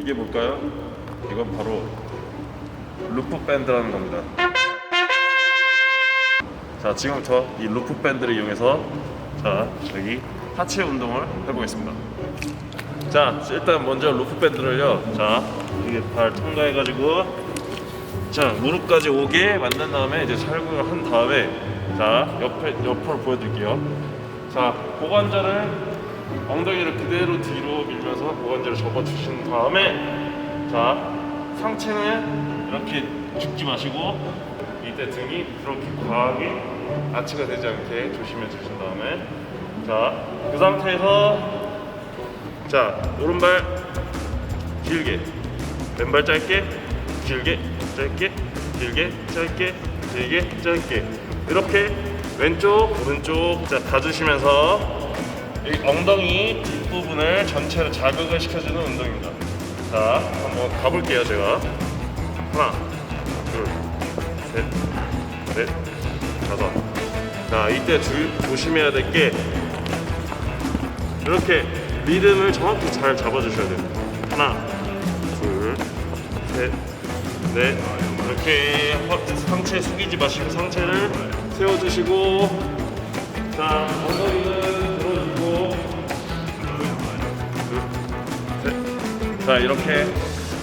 이게 뭘까요? 이건 바로 루프 밴드라는 겁니다. 자, 지금부터 이 루프 밴드를 이용해서 자, 여기 하체 운동을 해보겠습니다. 자, 일단 먼저 루프 밴드를요. 자, 이게 발 통과해가지고 자 무릎까지 오게 만든 다음에 이제 살구를 한 다음에 자 옆에 옆으로 보여드릴게요. 자 고관절을 엉덩이를 그대로 뒤로 밀면서 고관절을 접어주신 다음에 자 상체는 이렇게 죽지 마시고 이때 등이 그렇게 과하게 아치가 되지 않게 조심해 주신 다음에 자 그 상태에서 자 오른발 길게 왼발 짧게 길게 짧게 길게 짧게 길게 짧게. 이렇게 왼쪽 오른쪽 자 다주시면서 이 엉덩이 뒷부분을 전체로 자극을 시켜주는 운동입니다. 자 한번 가볼게요 제가. 하나 둘 셋 넷 다섯. 자 이때 주, 조심해야 될 게 이렇게 리듬을 정확히 잘 잡아주셔야 돼요. 하나 둘셋 네, 이렇게 허- 상체 숙이지 마시고 상체를 세워주시고 자 엉덩이는 자 이렇게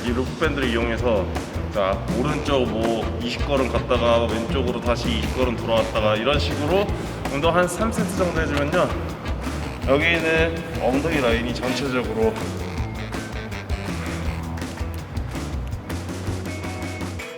이 루프 밴드를 이용해서 자 오른쪽 뭐 20걸음 갔다가 왼쪽으로 다시 20걸음 돌아왔다가 이런 식으로 운동 한 3세트 정도 해주면요. 여기 있는 엉덩이 라인이 전체적으로